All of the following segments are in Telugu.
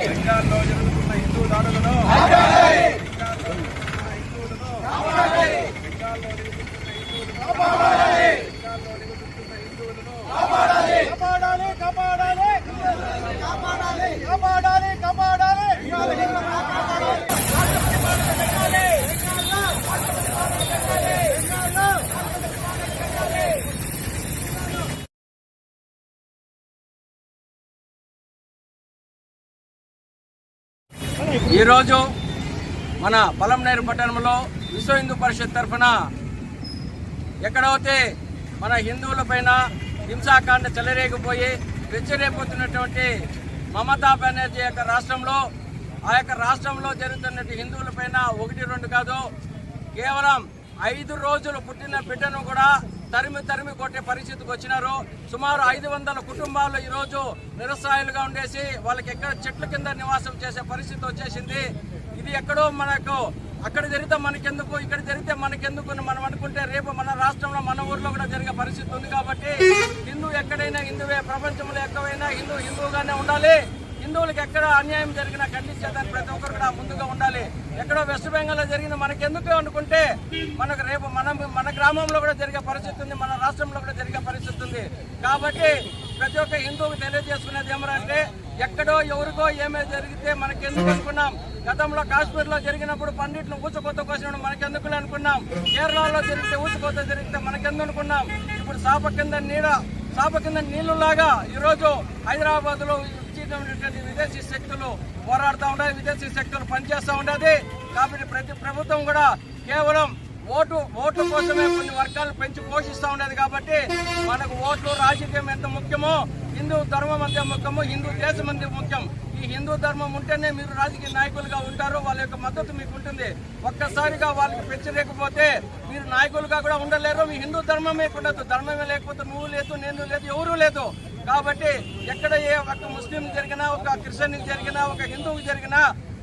బెంగాల్లో జరుగుతున్న హిందూ దాడులను బెంగాల్లో జరుగుతున్న హిందువులను ఈరోజు మన పలంనేరు పట్టణంలో విశ్వ హిందూ పరిషత్ తరఫున ఎక్కడైతే మన హిందువుల పైన హింసాకాండ చెలరేగిపోయి వెచ్చరేపోతున్నటువంటి మమతా బెనర్జీ యొక్క రాష్ట్రంలో ఆ యొక్క రాష్ట్రంలో జరుగుతున్నటువంటి హిందువులపైన ఒకటి రెండు కాదు కేవలం ఐదు రోజులు పుట్టిన బిడ్డను కూడా తరిమి తరిమి కొట్టే పరిస్థితికి వచ్చినారు. సుమారు ఐదు వందల కుటుంబాలు ఈరోజు నిరసాయులుగా ఉండేసి వాళ్ళకి ఎక్కడ చెట్ల కింద నివాసం చేసే పరిస్థితి వచ్చేసింది. ఇది ఎక్కడో మనకు అక్కడ జరిగితే మనకెందుకు ఇక్కడ జరిగితే మనకెందుకు మనం అనుకుంటే రేపు మన రాష్ట్రంలో మన ఊర్లో కూడా జరిగే పరిస్థితి ఉంది కాబట్టి హిందూ ఎక్కడైనా హిందువే ప్రపంచంలో ఎక్కడైనా హిందూ హిందువుగానే ఉండాలి. హిందువులకు ఎక్కడ అన్యాయం జరిగినా ఖండించేదాన్ని ప్రతి ఒక్కరు కూడా ముందుగా ఉండాలి. ఎక్కడో వెస్ట్ బెంగాల్లో జరిగింది మనకెందుకు అనుకుంటే మనకు రేపు మనం మన గ్రామంలో కూడా జరిగే పరిస్థితి ఉంది మన రాష్ట్రంలో కూడా జరిగే పరిస్థితి ఉంది. కాబట్టి ప్రతి ఒక్క హిందువుకు తెలియజేసుకునేది ఏమరంటే ఎక్కడో ఎవరికో ఏమే జరిగితే మనకెందుకు అనుకున్నాం. గతంలో కాశ్మీర్లో జరిగినప్పుడు పండిట్లు ఊచకొత్త కోసినప్పుడు మనకెందుకు అనుకున్నాం. కేరళలో జరిగితే ఊచకొత్త జరిగితే మనకెందుకు అనుకున్నాం. ఇప్పుడు సాప కింద నీడ సాప కింద నీళ్ళులాగా ఈరోజు హైదరాబాద్ లో విదేశీ శక్తులు పోరాడుతూ ఉండాలి విదేశీ శక్తులు పనిచేస్తూ ఉండేది కాబట్టి ప్రతి ప్రభుత్వం కూడా కేవలం ఓటు ఓట్ల కోసమే కొన్ని వర్గాలు పెంచి పోషిస్తూ ఉండేది కాబట్టి మనకు ఓట్లు రాజకీయం ఎంత ముఖ్యమో హిందూ ధర్మం అంతే ముఖ్యమో హిందూ దేశం అంతే ముఖ్యం. ఈ హిందూ ధర్మం ఉంటేనే మీరు రాజకీయ నాయకులుగా ఉంటారు వాళ్ళ యొక్క మద్దతు మీకు ఉంటుంది. ఒక్కసారిగా వాళ్ళకి పెంచలేకపోతే మీరు నాయకులుగా కూడా ఉండలేరు. మీ హిందూ ధర్మమే ఉండదు ధర్మమే లేకపోతే నువ్వు లేదు నేను లేదు ఎవరూ లేదు. కాబట్టి ఎక్కడ ఏ ఒక ముస్లిం జరిగినా ఒక క్రిస్టియన్ జరిగినా ఒక హిందువుకి జరిగినా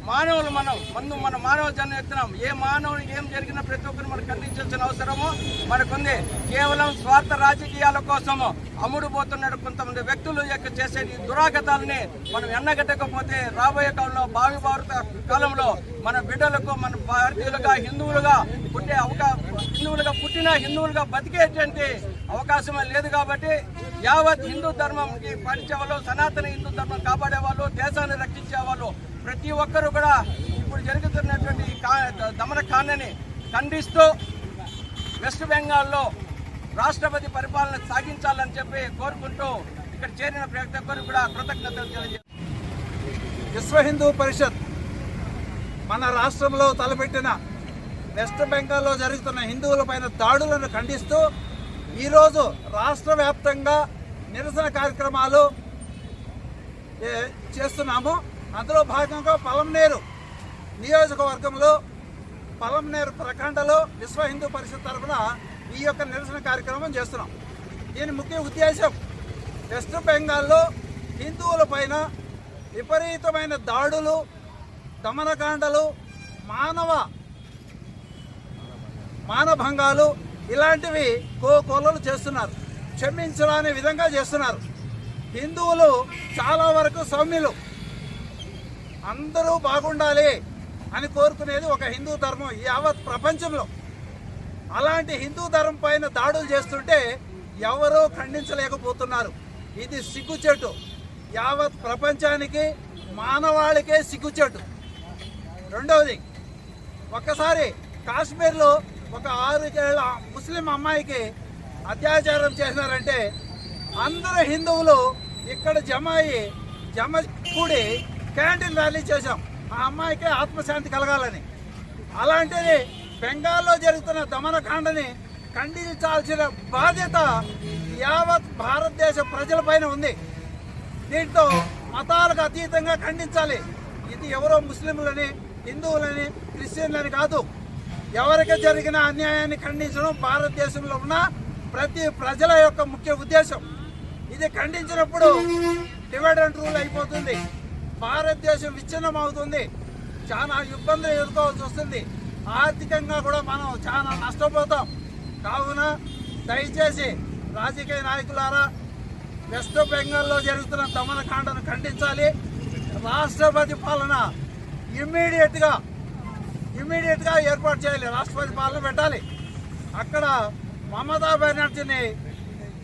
మానవులు మనం ముందు మన మానవ జన్మ ఎత్తున్నాం ఏ మానవునికి ఏం జరిగినా ప్రతి ఒక్కరు మనం ఖండించాల్సిన అవసరము మనకుంది. కేవలం స్వార్థ రాజకీయాల కోసము అమ్ముడుపోతున్నాడు కొంతమంది వ్యక్తులు యొక్క చేసే ఈ దురాగతాలని మనం ఎన్నగట్టకపోతే రాబోయే కాలంలో భావి భారత కాలంలో మన బిడ్డలకు మన భారతీయులుగా హిందువులుగా పుట్టే అవకా హిందువులుగా పుట్టిన హిందువులుగా బతికేటువంటి అవకాశమే లేదు కాబట్టి యావత్ హిందూ ధర్మంకి పాటించే సనాతన హిందూ ధర్మం కాపాడే వాళ్ళు దేశాన్ని రక్షించే వాళ్ళు ప్రతి ఒక్కరు కూడా ఇప్పుడు జరుగుతున్నటువంటి ఈ కా- దమన ఖండిస్తూ వెస్ట్ బెంగాల్లో రాష్ట్రపతి పరిపాలన సాగించాలని చెప్పి కోరుకుంటూ ఇక్కడ చేరిన ప్రతి ఒక్కరు కూడా కృతజ్ఞతలు తెలియజేస్తారు విశ్వ హిందూ పరిషత్ మన రాష్ట్రంలో తలపెట్టిన వెస్ట్ బెంగాల్లో జరుగుతున్న హిందువులపైన దాడులను ఖండిస్తూ ఈరోజు రాష్ట్ర వ్యాప్తంగా నిరసన కార్యక్రమాలు ఏ, చేస్తున్నాము. అందులో భాగంగా పలంనేరు నియోజకవర్గంలో పలంనేరు ప్రఖండలో విశ్వ హిందూ పరిషత్ తరఫున ఈ యొక్క నిరసన కార్యక్రమం చేస్తున్నాం. దీని ముఖ్య ఉద్దేశం వెస్ట్ బెంగాల్లో హిందువుల పైన విపరీతమైన దాడులు దమనకాండలు మానవ మానభంగాలు ఇలాంటివి కో కొలలు చేస్తున్నారు క్షమించరాని విధంగా చేస్తున్నారు. హిందువులు చాలా వరకు సౌమ్యులు. అందరూ బాగుండాలి అని కోరుకునేది ఒక హిందూ ధర్మం యావత్ ప్రపంచంలో. అలాంటి హిందూ ధర్మం పైన దాడులు చేస్తుంటే ఎవరూ ఖండించలేకపోతున్నారు. ఇది సిగ్గుచెట్టు. యావత్ ప్రపంచానికి మానవాళికే సిగ్గుచెట్టు. రెండవది ఒక్కసారి కాశ్మీర్లో ఒక ఆరుకేళ్ళ ముస్లిం అమ్మాయికి అత్యాచారం చేసినారంటే అందరు హిందువులు ఇక్కడ జమ అయ్యి జమ కూడి క్యాంటీన్ ర్యాలీ చేశాం. ఆ అమ్మాయికి ఆత్మశాంతి కలగాలని. అలాంటిది బెంగాల్లో జరుగుతున్న దమనకాండని ఖండించాల్సిన బాధ్యత యావత్ భారతదేశ ప్రజలపైన ఉంది. దీంతో మతాలకు అతీతంగా ఖండించాలి. ఇది ఎవరో ముస్లింలని హిందువులని క్రిస్టియన్లని కాదు. ఎవరికి జరిగిన అన్యాయాన్ని ఖండించడం భారతదేశంలో ఉన్న ప్రతి ప్రజల యొక్క ముఖ్య ఉద్దేశం. ఇది ఖండించినప్పుడు డివైడ్ అండ్ రూల్ అయిపోతుంది. భారతదేశం విచ్ఛిన్నం అవుతుంది చాలా ఇబ్బందులు ఎదుర్కోవాల్సి వస్తుంది. ఆర్థికంగా కూడా మనం చాలా నష్టపోతాం. కావున దయచేసి రాజకీయ నాయకులారా వెస్ట్ బెంగాల్లో జరుగుతున్న దమనకాండను ఖండించాలి. రాష్ట్రపతి పాలన ఇమ్మీడియట్గా ఇమ్మీడియట్గా ఏర్పాటు చేయాలి. రాష్ట్రపతి పాలన పెట్టాలి. అక్కడ మమతా బెనర్జీని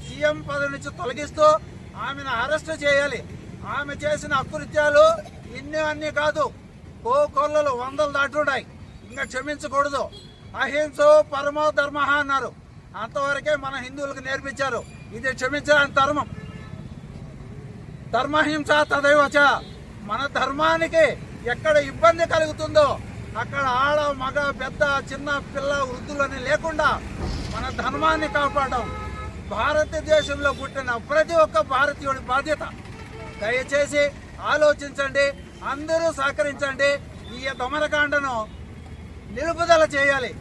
సీఎం పదవి నుంచి తొలగిస్తూ ఆమెను అరెస్ట్ చేయాలి. ఆమె చేసిన అకృత్యాలు ఇన్ని అన్ని కాదు. కో కొల్లలు వందలు దాటున్నాయి. ఇంకా క్షమించకూడదు. అహింస పరమో ధర్మ అన్నారు. అంతవరకే మన హిందువులకు నేర్పించారు. ఇది క్షమించడానికి ధర్మం. ధర్మహింస తదైవచ. మన ధర్మానికి ఎక్కడ ఇబ్బంది కలుగుతుందో అక్కడ ఆడ మగ పెద్ద చిన్న పిల్ల వృద్ధులని లేకుండా మన ధర్మాన్ని కాపాడడం భారతదేశంలో పుట్టిన ప్రతి ఒక్క భారతీయుడి బాధ్యత. దయచేసి ఆలోచించండి అందరూ సహకరించండి ఈ దమనకాండను నిలుపుదల చేయాలి.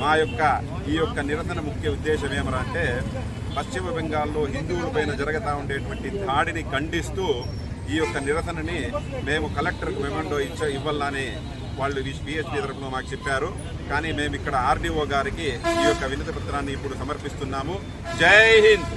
మా యొక్క ఈ యొక్క నిరసన ముఖ్య ఉద్దేశం ఏమరా అంటే పశ్చిమ బెంగాల్లో హిందువుల పైన జరుగుతూ ఉండేటువంటి దాడిని ఖండిస్తూ ఈ యొక్క నిరసనని మేము కలెక్టర్కు మెమండో ఇచ్చ ఇవ్వాలని వాళ్ళు పిహెచ్డి తరఫున మాకు చెప్పారు. కానీ మేము ఇక్కడ ఆర్డీఓ గారికి ఈ యొక్క వినతి పత్రాన్ని ఇప్పుడు సమర్పిస్తున్నాము. జై హింద్!